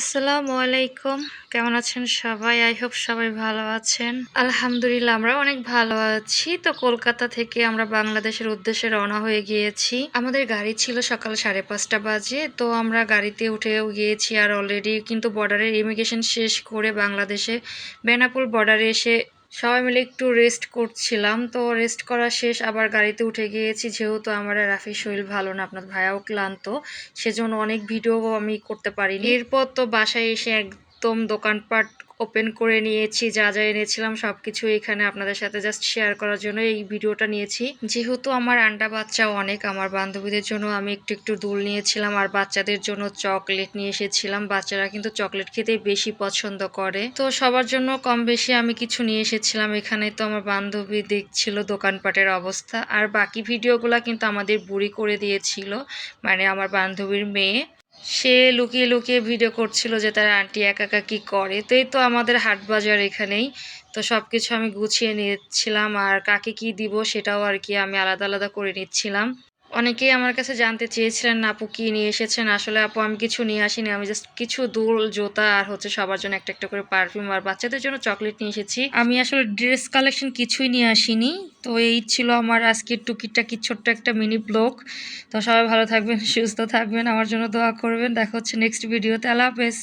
আসসালামু আলাইকুম। কেমন আছেন সবাই? আই হোপ সবাই ভালো আছেন। আলহামদুলিল্লাহ আমরা অনেক ভালো আছি। তো কলকাতা থেকে আমরা বাংলাদেশের উদ্দেশ্যে রওনা হয়ে গিয়েছি। আমাদের গাড়ি ছিল সকাল সাড়ে পাঁচটা বাজে। তো আমরা গাড়িতে উঠেও গিয়েছি আর অলরেডি কিন্তু বর্ডারের ইমিগ্রেশন শেষ করে বাংলাদেশে বেনাপুল বর্ডারে এসে সবাই মিলে একটু রেস্ট করছিলাম। তো রেস্ট করা শেষ, আবার গাড়িতে উঠে গিয়েছি। যেহেতু আমার রাফির শরীর ভালো না, আপনার ভাইয়াও ক্লান্ত, সেজন্য অনেক ভিডিও আমি করতে পারিনি। এরপর তো বাসায় এসে একদম দোকানপাট ওপেন করে নিয়েছি, যা যা এনেছিলাম সব কিছু এখানে আপনাদের সাথে জাস্ট শেয়ার করার জন্য এই ভিডিওটা নিয়েছি। যেহেতু আমার আন্ডা বাচ্চা অনেক, আমার বান্ধবীদের জন্য আমি একটু একটু দুল নিয়েছিলাম আর বাচ্চাদের জন্য চকলেট নিয়ে এসেছিলাম। বাচ্চারা কিন্তু চকলেট খেতেই বেশি পছন্দ করে। তো সবার জন্য কম বেশি আমি কিছু নিয়ে এসেছিলাম এখানে। তো আমার বান্ধবী দেখছিল দোকানপাটের অবস্থা। আর বাকি ভিডিওগুলো কিন্তু আমাদের বুড়ি করে দিয়েছিল মানে আমার বান্ধবীর মেয়ে। সে লুকিয়ে লুকিয়ে ভিডিও করছিল যে তার আন্টি একা একা কী করে। তো এই তো আমাদের হাট বাজার এখানেই। তো সব কিছু আমি গুছিয়ে নিচ্ছিলাম আর কাকে কি দিব সেটাও আর কি আমি আলাদা আলাদা করে নিচ্ছিলাম। অনেকেই আমার কাছে জানতে চেয়েছিলেন আপু কি নিয়ে এসেছেন? আসলে, আপু, আমি কিছু নিয়ে আসিনি। আমি জাস্ট কিছু দুল, জুতা আর হচ্ছে সবার জন্য একটা একটা করে পারফিউম আর বাচ্চাদের জন্য চকলেট নিয়ে এসেছি। আমি আসলে ড্রেস কালেকশন কিছুই নিয়ে আসিনি। তো এই ছিল আমার আজকের টুকিটাকি ছোট্ট একটা মিনি ব্লগ তো সবাই ভালো থাকবেন, সুস্থ থাকবেন। আমার জন্য দোয়া করবেন। দেখা হচ্ছে নেক্সট ভিডিওতে আল্লাহ হাফেজ।